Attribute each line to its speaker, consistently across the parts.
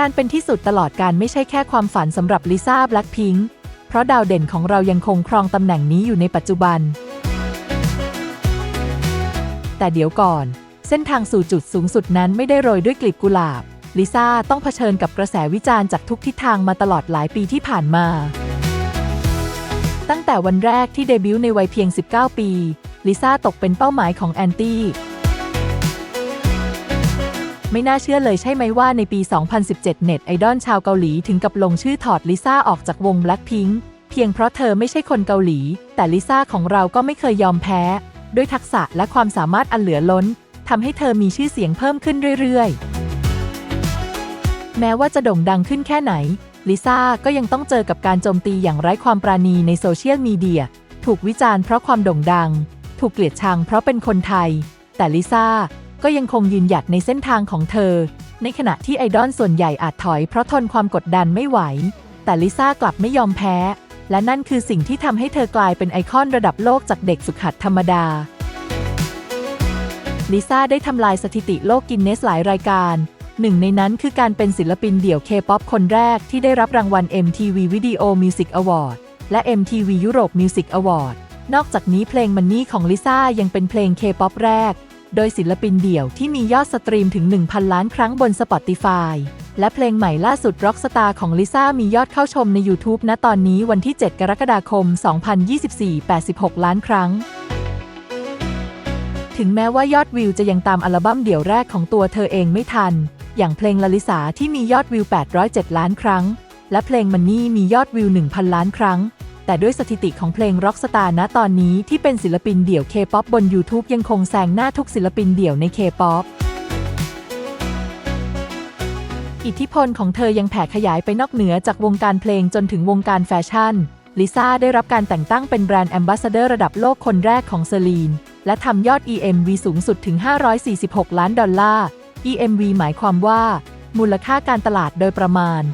Speaker 1: การเป็นที่สุดตลอดการไม่ใช่แค่ความฝันสำหรับลิซ่าแบล็คพิงค์เพราะดาวเด่นของเรายังคงครองตำแหน่งนี้อยู่ในปัจจุบัน แต่เดี๋ยวก่อน เส้นทางสู่จุดสูงสุดนั้นไม่ได้โรยด้วยกลีบกุหลาบลิซ่าต้องเผชิญกับกระแสวิจารณ์จากทุกทิศทางมาตลอดหลายปีที่ผ่านมา ตั้งแต่วันแรกที่เดบิวต์ในวัยเพียง 19 ปีลิซ่าตกเป็นเป้าหมายของแอนตี้ ไม่น่าเชื่อเลยใช่ไหมว่าในปี 2017 เน็ตไอดอลชาวเกาหลีถึงกับลงชื่อถอดลิซ่าออกจากวง Blackpink เพียงเพราะเธอไม่ใช่คนเกาหลี แต่ลิซ่าของเราก็ไม่เคยยอมแพ้ ด้วยทักษะและความสามารถอันเหลือล้นทำให้เธอมีชื่อเสียงเพิ่มขึ้นเรื่อยๆ แม้ว่าจะโด่งดังขึ้นแค่ไหน ลิซ่าก็ยังต้องเจอกับการโจมตีอย่างไร้ความปราณีในโซเชียลมีเดีย ถูกวิจารณ์เพราะความโด่งดัง ถูกเกลียดชังเพราะเป็นคนไทย แต่ลิซ่า ก็ยังคงยืนหยัดในเส้นทางของเธอ ในขณะที่ไอดอลส่วนใหญ่อาจถอยเพราะทนความกดดันไม่ไหว แต่ลิซ่ากลับไม่ยอมแพ้ และนั่นคือสิ่งที่ทำให้เธอกลายเป็นไอคอนระดับโลกจากเด็กฝึกหัดธรรมดาลิซ่าได้ทำลายสถิติโลกกินเนสหลายรายการ หนึ่งในนั้นคือการเป็นศิลปินเดี่ยวเคป๊อปคนแรกที่ได้รับรางวัล MTV Video Music Award และ MTV Europe Music Award นอกจากนี้เพลงมันนี่ของลิซ่ายังเป็นเพลงเคป๊อปแรก โดยศิลปินเดี่ยวที่มียอดสตรีมถึง 1,000 ล้านครั้งบน Spotify และเพลงใหม่ล่าสุด Rockstar ของลิซ่ามียอดเข้าชมใน YouTube ณตอนนี้วันที่ 7 กรกฎาคม 2024 86 ล้านครั้ง ถึงแม้ว่ายอดวิวจะยังตามอัลบั้มเดี่ยวแรกของตัวเธอเองไม่ทัน อย่างเพลงลลิสาที่มียอดวิว 807 ล้านครั้ง และเพลงมันนี่มียอดวิว 1,000 ล้านครั้ง แต่ด้วยสถิติของเพลง Rockstar ณตอนนี้ที่เป็นศิลปินเดี่ยว K-POP บน YouTube ยังคงแซงหน้าทุกศิลปินเดี่ยวใน K-POP อิทธิพลของเธอยังแผ่ขยายไปนอกเหนือจากวงการเพลงจนถึงวงการแฟชั่น ลิซ่าได้รับการแต่งตั้งเป็นแบรนด์แอมบาสเดอร์ระดับโลกคนแรกของเซรีน และทำยอด EMV สูงสุดถึง 546 ล้านดอลลาร์ EMV หมายความว่า มูลค่าการตลาดโดยประมาณ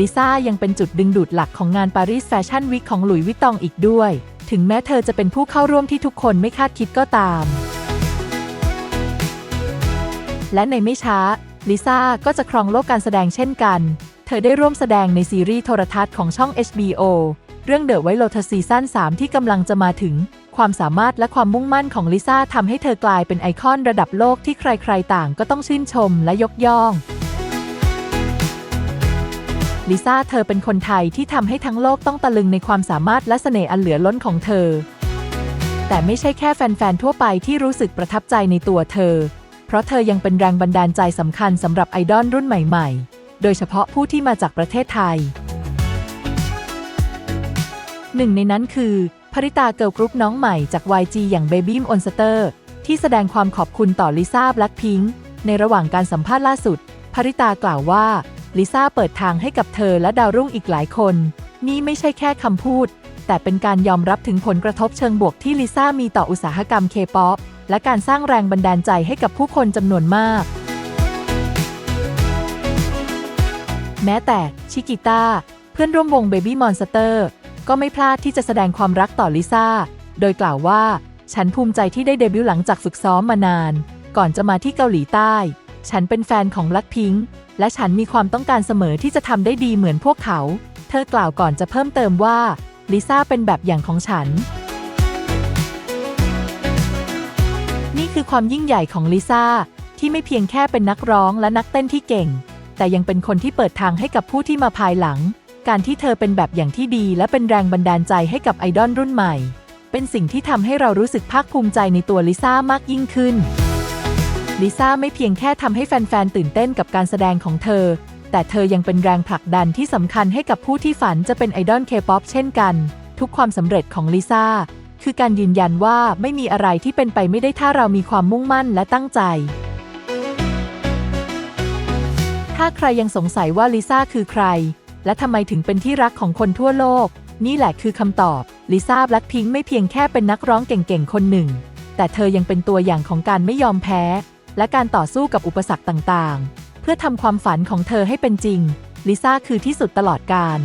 Speaker 1: ลิซ่ายังเป็นจุดดึงดูดหลักของงานปารีสแฟชั่นวีคของหลุยส์วิตตองอีกด้วย ถึงแม้เธอจะเป็นผู้เข้าร่วมที่ทุกคนไม่คาดคิดก็ตาม และในไม่ช้า ลิซ่าก็จะครองโลกการแสดงเช่นกัน เธอได้ร่วมแสดงในซีรีส์โทรทัศน์ของช่อง HBO เรื่อง The White Lotus ซีซั่น3ที่กำลังจะมาถึง ความสามารถและความมุ่งมั่นของลิซ่าทำให้เธอกลายเป็นไอคอนระดับโลกที่ใครๆต่างก็ต้องชื่นชมและยกย่อง ลิซ่าเธอเป็นคนไทยที่ทำให้ทั้งโลกต้องตะลึงในความสามารถและเสน่ห์อันเหลือล้นของเธอ แต่ไม่ใช่แค่แฟนๆ ทั่วไปที่รู้สึกประทับใจในตัวเธอ เพราะเธอยังเป็นแรงบันดาลใจสำคัญสำหรับไอดอลรุ่นใหม่ๆ โดยเฉพาะผู้ที่มาจากประเทศไทย หนึ่งในนั้นคือภริตาเกิร์ลกรุ๊ปน้องใหม่จาก YG อย่าง Baby m o n s t e r ที่แสดงความขอบคุณต่อลิซ่าแบล็ p พิงในระหว่างการสัมภาษณ์ล่าสุดภริตากล่าวว่า ลิซ่าเปิดทางให้กับเธอและดาวรุ่งอีกหลายคน นี่ไม่ใช่แค่คำพูด แต่เป็นการยอมรับถึงผลกระทบเชิงบวกที่ลิซ่ามีต่ออุตสาหกรรมเคป๊อปและการสร้างแรงบันดาลใจให้กับผู้คนจำนวนมาก แม้แต่ชิกิต้าเพื่อนร่วมวง Baby Monster ก็ไม่พลาดที่จะแสดงความรักต่อลิซ่า โดยกล่าวว่า ฉันภูมิใจที่ได้เดบิวต์หลังจากฝึกซ้อมมานาน ก่อนจะมาที่เกาหลีใต้ ฉันเป็นแฟนของลักพิง และฉันมีความต้องการเสมอที่จะทำได้ดีเหมือนพวกเขา เธอกล่าวก่อนจะเพิ่มเติมว่าลิซ่าเป็นแบบอย่างของฉัน นี่คือความยิ่งใหญ่ของลิซ่าที่ไม่เพียงแค่เป็นนักร้องและนักเต้นที่เก่ง แต่ยังเป็นคนที่เปิดทางให้กับผู้ที่มาภายหลัง การที่เธอเป็นแบบอย่างที่ดี และเป็นแรงบันดาลใจให้กับไอดอลรุ่นใหม่ เป็นสิ่งที่ทำให้เรารู้สึกภาคภูมิใจในตัวลิซ่ามากยิ่งขึ้น ลิซ่าไม่เพียงแค่ทำให้แฟนๆตื่นเต้นกับการแสดงของเธอ แต่เธอยังเป็นแรงผลักดันที่สำคัญให้กับผู้ที่ฝันจะเป็นไอดอลเคป๊อปเช่นกัน ทุกความสำเร็จของลิซ่าคือการยืนยันว่าไม่มีอะไรที่เป็นไปไม่ได้ถ้าเรามีความมุ่งมั่นและตั้งใจ ถ้าใครยังสงสัยว่าลิซ่าคือใคร และทำไมถึงเป็นที่รักของคนทั่วโลก นี่แหละคือคำตอบลิซ่าแบล็คพิงไม่เพียงแค่เป็นนักร้องเก่งๆ คนหนึ่ง แต่เธอยังเป็นตัวอย่างของการไม่ยอมแพ้ และการต่อสู้กับอุปสรรคต่างๆ เพื่อทำความฝันของเธอให้เป็นจริง ลิซ่าคือที่สุดตลอดกาล